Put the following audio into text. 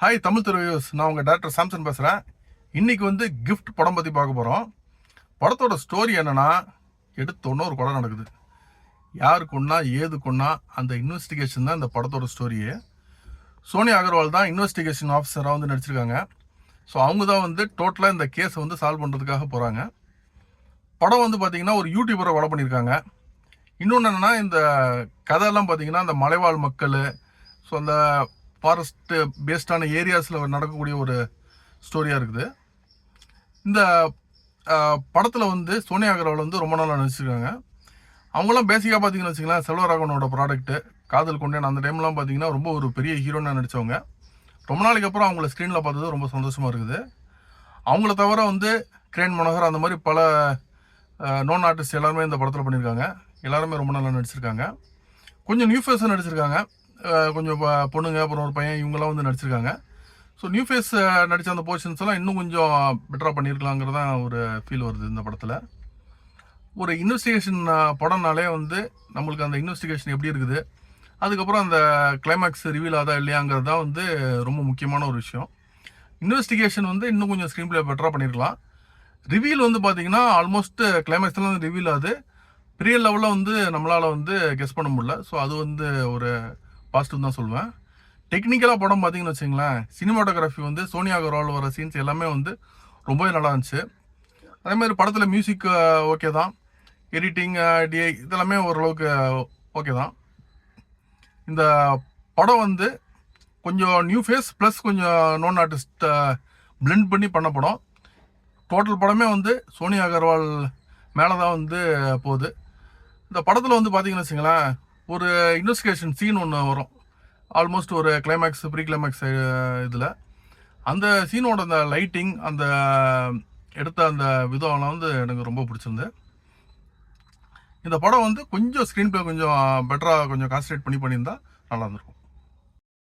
Hi Tamil திருவியூஸ் நான் உங்கள் doctor Samson பேசுகிறேன் இன்றைக்கி வந்து கிஃப்ட் படம் பற்றி பார்க்க போகிறோம் படத்தோட ஸ்டோரி என்னன்னா எடுத்தோன்னே ஒரு கொலை நடக்குது. யாருக்குன்னா ஏதுக்குன்னா அந்த இன்வெஸ்டிகேஷன் தான் இந்த படத்தோட ஸ்டோரியே சோனியா அகர்வால் தான் இன்வெஸ்டிகேஷன் ஆஃபீஸராக வந்து நடிச்சிருக்காங்க. ஸோ அவங்க தான் வந்து டோட்டலாக இந்த கேஸை வந்து சால்வ் பண்ணுறதுக்காக போகிறாங்க படம் வந்து பார்த்தீங்கன்னா ஒரு யூடியூபரை கொலை பண்ணியிருக்காங்க. இன்னொன்று என்னென்னா இந்த கதையெல்லாம் பார்த்திங்கன்னா அந்த மலைவாழ் மக்கள் ஸோ அந்த ஃபாரஸ்ட் பேஸ்டான ஏரியாஸில் நடக்கக்கூடிய ஒரு ஸ்டோரியாக இருக்குது. இந்த படத்தில் வந்து சோனியா அகர்வால் வந்து ரொம்ப நாளாக நடிச்சிருக்காங்க. அவங்களாம் பேசிக்காக பார்த்தீங்கன்னு வச்சுக்கலாம் செல்வராகவனோட ப்ராடக்ட்டு காதல் கொண்டேன் அந்த டைம்லாம் பார்த்தீங்கன்னா ரொம்ப ஒரு பெரிய ஹீரோனாக நடித்தவங்க ரொம்ப நாளைக்கு அப்புறம் அவங்கள ஸ்க்ரீனில் பார்த்தது ரொம்ப சந்தோஷமாக இருக்குது. அவங்கள தவிர வந்து கிரேன் மனோகர் அந்த மாதிரி பல நோன் ஆர்டிஸ்ட் எல்லாருமே இந்த படத்தில் பண்ணியிருக்காங்க. எல்லாருமே ரொம்ப நல்லா நடிச்சிருக்காங்க. கொஞ்சம் நியூ ஃபேஸும் நடிச்சிருக்காங்க. கொஞ்சம் பொண்ணுங்க அப்புறம் ஒரு பையன் இவங்கெல்லாம் வந்து நடிச்சிருக்காங்க. ஸோ நியூ ஃபேஸ் நடித்த அந்த போர்ஷன்ஸ் எல்லாம் இன்னும் கொஞ்சம் பெட்டராக பண்ணியிருக்கலாங்கிறது தான் ஒரு ஃபீல் வருது இந்த படத்தில். ஒரு இன்வெஸ்டிகேஷன் படம்னாலே வந்து நம்மளுக்கு அந்த இன்வெஸ்டிகேஷன் எப்படி இருக்குது அதுக்கப்புறம் அந்த கிளைமேக்ஸ் ரிவீல் ஆதா இல்லையாங்கிறது தான் வந்து ரொம்ப முக்கியமான ஒரு விஷயம். இன்வெஸ்டிகேஷன் வந்து இன்னும் கொஞ்சம் ஸ்க்ரீன் பிளே பெட்டராக பண்ணியிருக்கலாம் ரிவீல் வந்து பார்த்தீங்கன்னா ஆல்மோஸ்ட் கிளைமேக்ஸ்லாம் வந்து ரிவீல் ஆகுது. பெரிய லெவலில் வந்து நம்மளால் வந்து கெஸ் பண்ண முடியல. ஸோ அது வந்து ஒரு பாசிட்டிவ் தான் சொல்லுவேன் டெக்னிக்கலாக படம் பார்த்தீங்கன்னு வச்சுங்களேன் சினிமாட்டோகிராஃபி வந்து சோனியா அகர்வால் வர சீன்ஸ் எல்லாமே வந்து ரொம்பவே நல்லா இருந்துச்சு. அதே மாதிரி படத்தில் மியூசிக் ஓகே தான். எடிட்டிங் டிஐ இதெல்லாமே ஓரளவுக்கு ஓகே தான். இந்த படம் வந்து கொஞ்சம் நியூ ஃபேஸ் ப்ளஸ் கொஞ்சம் நோன் ஆர்டிஸ்ட்டை பிளெண்ட் பண்ணி பண்ண படம். டோட்டல் படமே வந்து சோனியா அகர்வால் மேலே தான் வந்து போகுது. இந்த படத்தில் வந்து பார்த்தீங்கன்னு வச்சுங்களேன் ஒரு இன்வெஸ்டிகேஷன் சீன் ஒன்று வரும். ஆல்மோஸ்ட் ஒரு கிளைமேக்ஸ் ப்ரீ கிளைமேக்ஸ் இதில். அந்த சீனோட அந்த லைட்டிங் அந்த எடுத்த அந்த விதம்லாம் வந்து எனக்கு ரொம்ப பிடிச்சிருந்து இந்த படம் வந்து கொஞ்சம் ஸ்க்ரீன் பிளே கொஞ்சம் பெட்டராக கொஞ்சம் கான்சன்ட்ரேட் பண்ணி பண்ணியிருந்தால் நல்லா இருந்திருக்கும்.